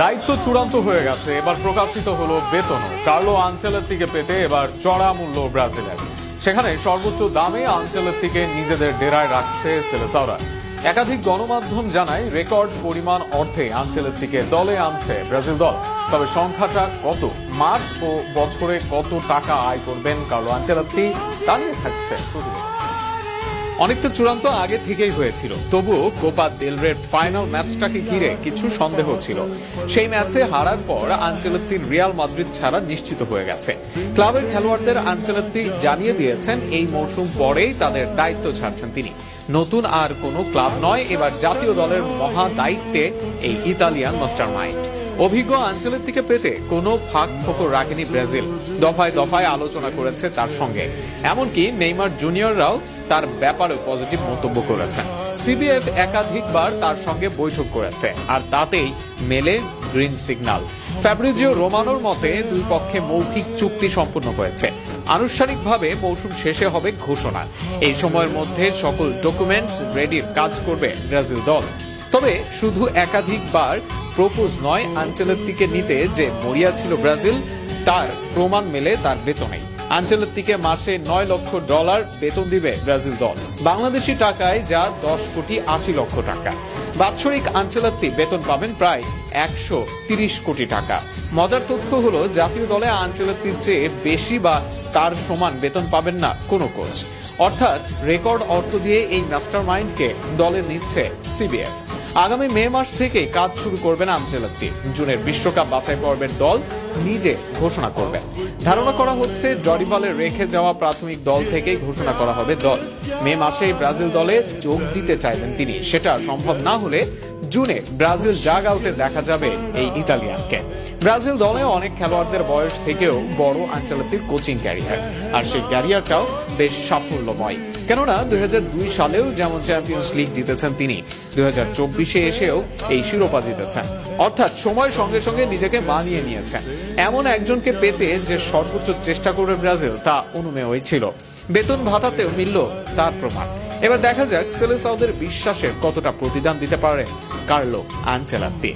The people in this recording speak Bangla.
দায়িত্ব চূড়ান্ত হয়ে গেছে, এবার প্রকাশিত হলো বেতন কার্লো আঞ্চলের দিকে পেতে এবার চড়া মূল্য ব্রাজিলের। সেখানে সর্বোচ্চ দামে আঞ্চলের দিকে নিজেদের ডেরায় রাখছে সেলেসাওরা। একাধিক গণমাধ্যম জানায়, রেকর্ড পরিমাণ অর্থে আঞ্চলের দিকে দলে আনছে ব্রাজিল দল। তবে সংখ্যাটা কত? মাস ও বছরে কত টাকা আয় করবেন কার্লো আঞ্চেলত্তি তা নিয়ে থাকছে প্রতিবেদন। অনেকটা চূড়ান্ত আগে থেকেই হয়েছিল। তবুও কোপা দেলরের ফাইনাল ম্যাচটাকে ঘিরে কিছু সন্দেহ ছিল। সেই ম্যাচে হারার পর আঞ্চলত্তির রিয়াল মাদ্রিদ ছাড়া নিশ্চিত হয়ে গেছে। ক্লাবের খেলোয়াড়দের আঞ্চলত্তি জানিয়ে দিয়েছেন, এই মৌসুম পরেই তাদের দায়িত্ব ছাড়ছেন তিনি। নতুন আর কোনো ক্লাব নয়, এবার জাতীয় দলের মহা দায়িত্বে এই ইতালিয়ান মাস্টার মাইন্ড অভিজ্ঞ আঞ্চলের দিকে পেতে কোনো ফাঁক ফোকর রাখেনি ব্রাজিল। দফায় দফায় আলোচনা করেছে তার সঙ্গে। এমনকি নেইমার জুনিয়ররাও তার ব্যাপারে পজিটিভ মন্তব্য করেছেন। সিবিএফ একাধিকবার তার সঙ্গে বৈঠক করেছে, আর তাতেই মেলে গ্রিন সিগন্যাল। ফ্যাব্রিজিও রোমানোর মতে দুই পক্ষে মৌখিক চুক্তি সম্পূর্ণ হয়েছে। আনুষ্ঠানিকভাবে মৌসুম শেষে হবে ঘোষণা। এই সময়ের মধ্যে সকল ডকুমেন্টস রেডির কাজ করবে ব্রাজিল দল। তবে শুধু একাধিকবার প্রপোজ নয়, আঞ্চলত্তিকে নিতে যে মরিয়া ছিল ব্রাজিল, তার প্রমাণ মেলে তার বেতনেই। আঞ্চলত্তিকে মাসে নয় লক্ষ ডলার বেতন দিবে ব্রাজিল দল। বাংলাদেশি টাকায় যা দশ কোটি আশি লক্ষ টাকা। বাৎসরিক আঞ্চলত্তি বেতন পাবেন প্রায় একশো তিরিশ কোটি টাকা। মজার তথ্য হলো, জাতীয় দলে আঞ্চলত্তির চেয়ে বেশি বা তার সমান বেতন পাবেন না কোনো কোচ। অর্থাৎ রেকর্ড অর্থ দিয়ে এই মাস্টার মাইন্ডকে দলে নিচ্ছে সিবিএফ। আগামী মে মাস থেকে কাজ শুরু করবেন আঞ্চলত্তি জুনের বিশ্বকাপ বাছাই পর্বের দল নিজে ঘোষণা করবেন। ধারণা করা হচ্ছে ডরিবালে রেখে যাওয়া প্রাথমিক দল থেকেই ঘোষণা করা হবে দল। মে মাসেই ব্রাজিল দলে যোগ দিতে চাইবেন তিনি। সেটা সম্ভব না হলে জুনে ব্রাজিল জাগ আউটে দেখা যাবে এই ইতালিয়ানকে। ব্রাজিল দলে অনেক খেলোয়াড়দের বয়স থেকেও বড় আঞ্চলতির কোচিং ক্যারিয়ার। আর সেই ক্যারিয়ারটাও বেশ সাফল্যময়। কেননা দুই হাজার দুই সালেও যেমন চ্যাম্পিয়ন্স লিগ জিতেছেন তিনি, দুই চব্বিশে এসেও এই শিরোপা জিতেছেন। অর্থাৎ সময় সঙ্গে সঙ্গে নিজেকে মানিয়ে নিয়েছেন। এমন একজনকে পেতে যে সর্বোচ্চ চেষ্টা করবে ব্রাজিল, তা অনুমেয়ই ছিল। বেতন ভাতাতেও মিলল তার প্রমাণ। এবার দেখা যাক সেলেসাউদের বিশ্বাসের কতটা প্রতিদান দিতে পারে কার্লো আনচেলাত্তি